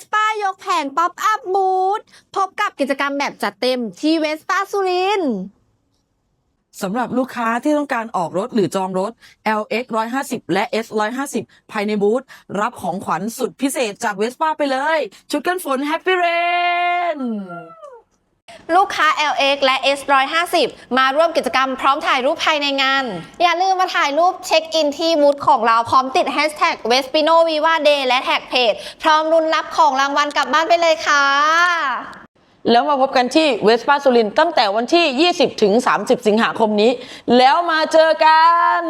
สป้ายกแผงป๊อปอัพบูธพบกับกิจกรรมแบบจัดเต็มที่เวสป้าสุรินทร์สำหรับลูกค้าที่ต้องการออกรถหรือจองรถ LX 150 และ S 150ภายในบูธรับของขวัญสุดพิเศษจากเวสป้าไปเลย ชุดกันฝน Happy Rain ลูกค้า LX และ S 150 มาร่วมกิจกรรมพร้อมถ่ายรูปภายในงาน อย่าลืมมาถ่ายรูปเช็คอินที่บูธของเราพร้อมติด Hashtag Vespino Viva Day และแท็กเพจพร้อมรุนรับของรางวัลกลับบ้านไปเลยค่ะ แล้วมาพบกันที่เวสป้าสุรินตั้งแต่วันที่ 20 ถึง 30 สิงหาคมนี้ แล้วมาเจอกัน